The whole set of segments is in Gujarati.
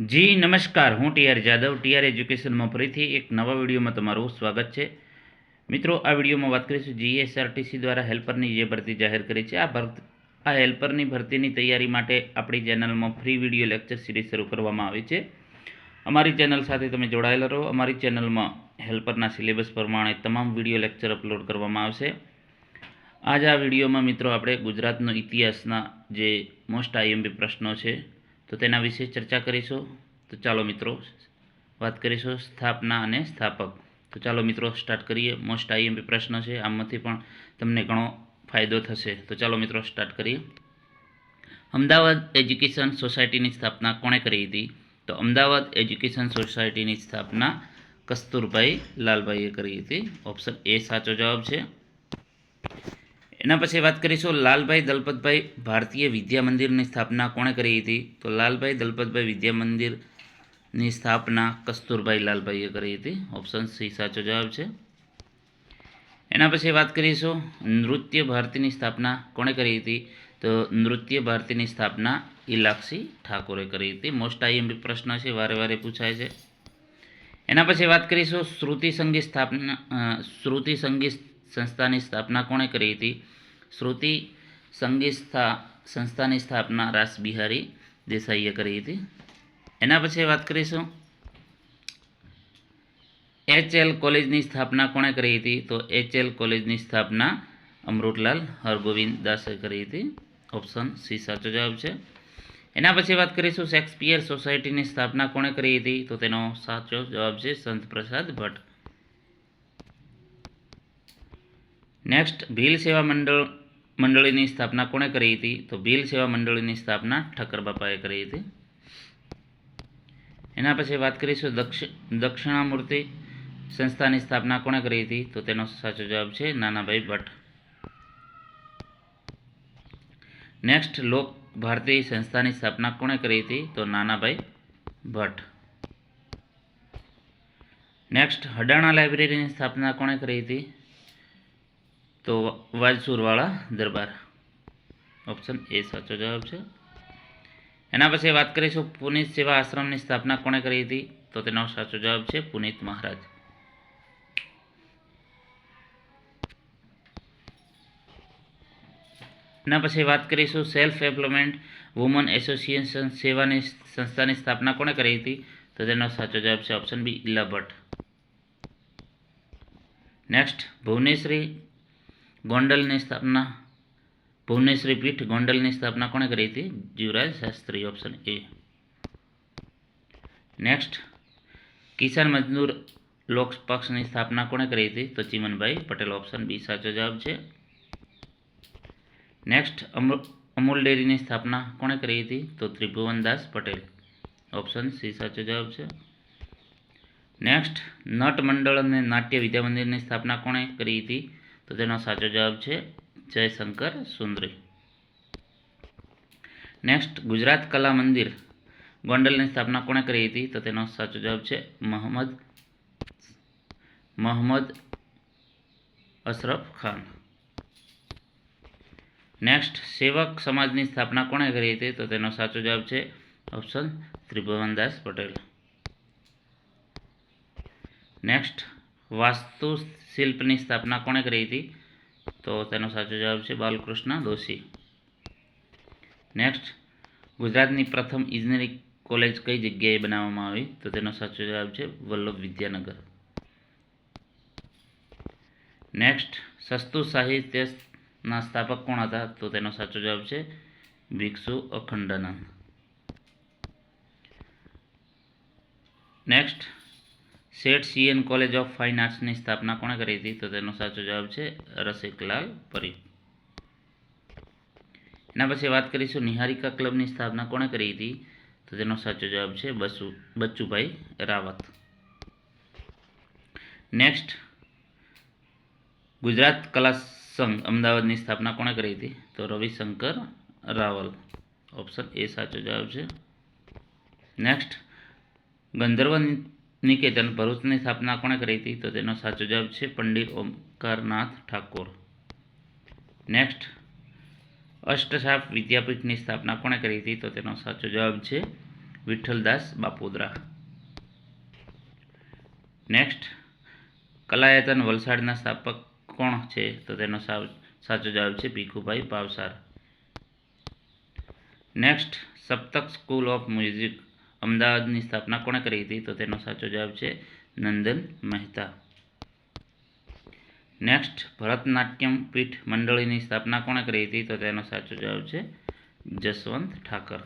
જી, નમસ્કાર. હું ટીઆર જાદવ ટીઆર એજ્યુકેશનમાં ફરીથી એક નવા વિડીયોમાં તમારું સ્વાગત છે. મિત્રો, આ વિડીયોમાં વાત કરીશું જીએસઆરટીસી દ્વારા હેલ્પરની જે ભરતી જાહેર કરી છે. આ ભરત, આ હેલ્પરની ભરતીની તૈયારી માટે આપણી ચેનલમાં ફ્રી વીડિયો લેક્ચર સિરીઝ શરૂ કરવામાં આવી છે. અમારી ચેનલ સાથે તમે જોડાયેલા રહો. અમારી ચેનલમાં હેલ્પરના સિલેબસ પ્રમાણે તમામ વીડિયો લેક્ચર અપલોડ કરવામાં આવશે. આજ આ વિડીયોમાં મિત્રો આપણે ગુજરાતનો ઇતિહાસના જે મોસ્ટ આઈએમપી પ્રશ્નો છે તો તેના વિશે ચર્ચા કરીશું. તો ચાલો મિત્રો, વાત કરીશું સ્થાપના અને સ્થાપક. તો ચાલો મિત્રો સ્ટાર્ટ કરીએ. મોસ્ટ આઈએમપી પ્રશ્ન છે. આમાંથી પણ તમને ઘણો ફાયદો થશે. તો ચાલો મિત્રો સ્ટાર્ટ કરીએ. અમદાવાદ એજ્યુકેશન સોસાયટીની સ્થાપના કોણે કરી હતી? તો અમદાવાદ એજ્યુકેશન સોસાયટીની સ્થાપના કસ્તુરભાઈ લાલભાઈએ કરી હતી. ઓપ્શન એ સાચો જવાબ છે. એના પછી વાત કરીશું લાલભાઈ દલપતભાઈ ભારતીય વિદ્યા મંદિરની સ્થાપના કોણે કરી હતી? તો લાલભાઈ દલપતભાઈ વિદ્યા મંદિરની સ્થાપના કસ્તુરભાઈ લાલભાઈએ કરી હતી. ઓપ્શન સી સાચો જવાબ છે. એના પછી વાત કરીશું નૃત્ય ભારતીની સ્થાપના કોણે કરી હતી? તો નૃત્ય ભારતીની સ્થાપના ઇલાક્ષી ઠાકોરે કરી હતી. મોસ્ટ આઈએમપી પ્રશ્ન છે, વારે વારે પૂછાય છે. એના પછી વાત કરીશું શ્રુતિ સંગીત સ્થાપના શ્રુતિ સંગીત સંસ્થાની સ્થાપના કોણે કરી હતી? શ્રુતિ સંગીત સ્થા સંસ્થાની સ્થાપના રાસ બિહારી દેસાઈએ કરી હતી. એના પછી વાત કરીશું. એચ એલ કોલેજની સ્થાપના કોણે કરી હતી? તો એચ એલ કોલેજની સ્થાપના અમૃતલાલ હરગોવિંદ દાસે કરી હતી. ઓપ્શન સી સાચો જવાબ છે. એના પછી વાત કરીશું શેક્સપિયર સોસાયટીની સ્થાપના કોણે કરી હતી? તો તેનો સાચો જવાબ છે સંત પ્રસાદ ભટ્ટ. નેક્સ્ટ ભીલ સેવા મંડળ મંડળીની સ્થાપના કોણે કરી હતી તો ભીલ સેવા મંડળીની સ્થાપના ઠક્કર બાપાએ કરી હતી એના પછી વાત કરીશું દક્ષ દક્ષિણામૂર્તિ સંસ્થાની સ્થાપના કોણે કરી હતી તો તેનો સાચો જવાબ છે નાનાભાઈ ભટ્ટ નેક્સ્ટ લોક ભારતી સંસ્થાની સ્થાપના કોણે કરી હતી તો નાનાભાઈ ભટ્ટ નેક્સ્ટ હડાણા લાઇબ્રેરીની સ્થાપના કોણે કરી હતી તો વાજસુરવાળા દરબાર. ઓપ્શન એ સાચો જવાબ છે. એના પછી વાત કરીશું પુનિત સેવા આશ્રમની સ્થાપના કોણે કરી હતી? તો તેનો સાચો જવાબ છે પુનિત મહારાજ. એના પછી વાત કરીશું સેલ્ફ એમ્પ્લોયમેન્ટ વુમન એસોસિએશન સેવાની સંસ્થાની સ્થાપના કોણે કરી હતી? તો તેનો સાચો જવાબ છે option B Ila Bhatt next Bhuvaneshwari ગોંડલની સ્થાપના, ભુવનેશ્વરી પીઠ ગોંડલની સ્થાપના કોણે કરી હતી? Jivraj Shastri option A next Kisan Mazdoor Lok પક્ષની સ્થાપના કોણે કરી હતી? તો ચીમનભાઈ પટેલ ઓપ્શન બી સાચો જવાબ છે. નેક્સ્ટ અમૂલ ડેરીની સ્થાપના કોણે કરી હતી? તો ત્રિભુવનદાસ પટેલ ઓપ્શન સી સાચો જવાબ છે. નેક્સ્ટ નટ મંડળ અને નાટ્ય વિદ્યા મંદિરની સ્થાપના કોણે કરી હતી? તો તેનો સાચો જવાબ છે જયશંકર સુંદરી. નેક્સ્ટ ગુજરાત કલા મંદિર. ગોંડલની સ્થાપના કોણે કરી હતી? તો તેનો સાચો જવાબ છે મોહમ્મદ મોહમ્મદ અશરફ ખાન. નેક્સ્ટ સેવક સમાજની સ્થાપના કોણે કરી હતી? તો તેનો સાચો જવાબ છે ઓપ્શન ત્રિભુવનદાસ પટેલ. નેક્સ્ટ વાસ્તુ શિલ્પની સ્થાપના કોણે કરી હતી? તો તેનો સાચો જવાબ છે બાલકૃષ્ણ દોશી. નેક્સ્ટ ગુજરાતની પ્રથમ ઇજનેરી કોલેજ કઈ જગ્યાએ બનાવવામાં આવી? તો તેનો સાચો જવાબ છે વલ્લભ વિદ્યાનગર. નેક્સ્ટ સસ્તું સાહિત્યના સ્થાપક કોણ હતા? તો તેનો સાચો જવાબ છે Bhikshu Akhandanand. Next Sheth CN college of fine આર્ટ્સની સ્થાપના કોણે કરી હતી? તો તેનો સાચો જવાબ છે રસિકલાલ પરીખ. એના પછી વાત કરીશું નિહારિકા ક્લબની સ્થાપના કોણે કરી હતી? તો તેનો સાચો જવાબ છે બસુ, બચ્ચુભાઈ રાવત. નેક્સ્ટ, ગુજરાત કલા સંઘ અમદાવાદની સ્થાપના કોણે કરી હતી? તો રવિશંકર રાવલ. ઓપ્શન એ સાચો જવાબ છે. નેક્સ્ટ, ગંધર્વ નિકેતન ભરૂચની સ્થાપના કોણે કરી હતી? તો તેનો સાચો જવાબ છે પંડિત ઓમકારનાથ ઠાકોર. નેક્સ્ટ અષ્ટસાપ વિદ્યાપીઠની સ્થાપના કોણે કરી હતી? તો તેનો સાચો જવાબ છે વિઠ્ઠલદાસ બાપોદરા. નેક્સ્ટ કલાયતન વલસાડના સ્થાપક કોણ છે? તો તેનો સાચો જવાબ છે Bhikhubhai Pavsar. Next Saptak school of music. અમદાવાદની સ્થાપના કોણે કરી હતી? તો તેનો સાચો જવાબ છે નંદન મહેતા. નેક્સ્ટ ભરતનાટ્યમ પીઠ મંડળીની સ્થાપના કોણે કરી હતી? તો તેનો સાચો જવાબ છે જસવંત ઠાકર.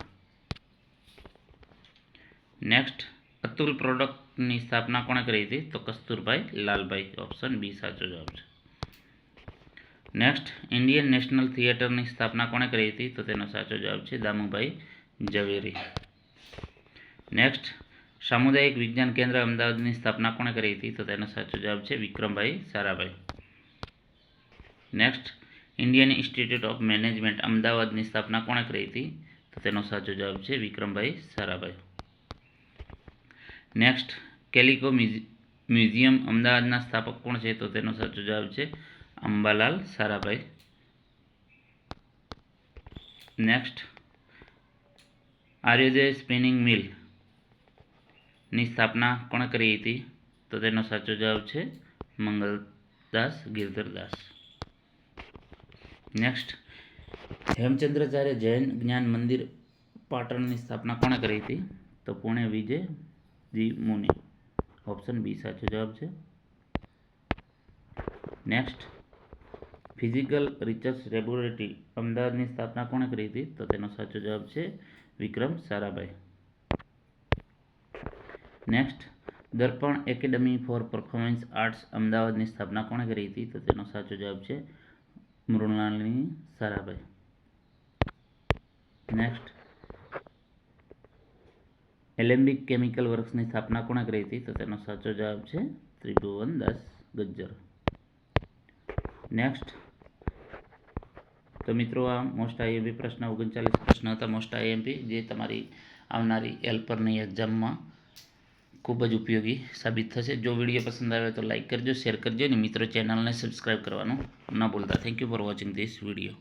નેક્સ્ટ અતુલ પ્રોડક્ટની સ્થાપના કોણે કરી હતી? તો કસ્તુરભાઈ લાલભાઈ. ઓપ્શન બી સાચો જવાબ છે. નેક્સ્ટ ઇન્ડિયન નેશનલ થિયેટરની સ્થાપના કોણે કરી હતી? તો તેનો સાચો જવાબ છે દામુભાઈ ઝવેરી. નેક્સ્ટ સામુદાયિક વિજ્ઞાન કેન્દ્ર અમદાવાદની સ્થાપના કોણે કરી હતી? તો તેનો સાચો જવાબ છે Vikrambhai Sarabhai. Next Indian institute of management અમદાવાદની સ્થાપના કોણે કરી હતી? તો તેનો સાચો જવાબ છે વિક્રમભાઈ સારાભાઈ. નેક્સ્ટ કેલિકો મ્યુઝ- મ્યુઝિયમ અમદાવાદના સ્થાપક કોણ છે? તો તેનો સાચો જવાબ છે Ambalal Sarabhai. Next Aryoday spinning mill ની સ્થાપના કોણે કરી હતી? તો તેનો સાચો જવાબ છે મંગલદાસ ગિરધરદાસ. નેક્સ્ટ હેમચંદ્રાચાર્ય જૈન જ્ઞાન મંદિર પાટણની સ્થાપના કોણે કરી હતી? તો પુણે વિજયજી મુનિ. ઓપ્શન બી સાચો જવાબ છે. નેક્સ્ટ ફિઝિકલ રિસર્ચ લેબોરેટરી અમદાવાદની સ્થાપના કોણે કરી હતી? તો તેનો સાચો જવાબ છે Vikram Sarabhai. Next Darpan academy for performance arts અમદાવાદની સ્થાપના કોણે કરી હતી? તો તેનો સાચો જવાબ છે Mrinalini Sarabhai. Next Alembic chemical વર્ક્સની સ્થાપના કોણે કરી હતી? તો તેનો સાચો જવાબ છે ત્રિભુવન દાસ ગજ્જર. નેક્સ્ટ તો મિત્રો આ મોસ્ટ આઈએમપી પ્રશ્ન ઓગણચાલીસ પ્રશ્ન હતા. મોસ્ટ આઈએમપી જે તમારી આવનારી એલ્પરની એક્ઝામમાં ખૂબ જ ઉપયોગી સાબિત થશે. જો વીડિયો પસંદ આવે તો લાઈક કરજો, શેર કરજો અને મિત્રો ચેનલને સબસ્ક્રાઈબ કરવાનું ન ભૂલતા. Thank you for watching this video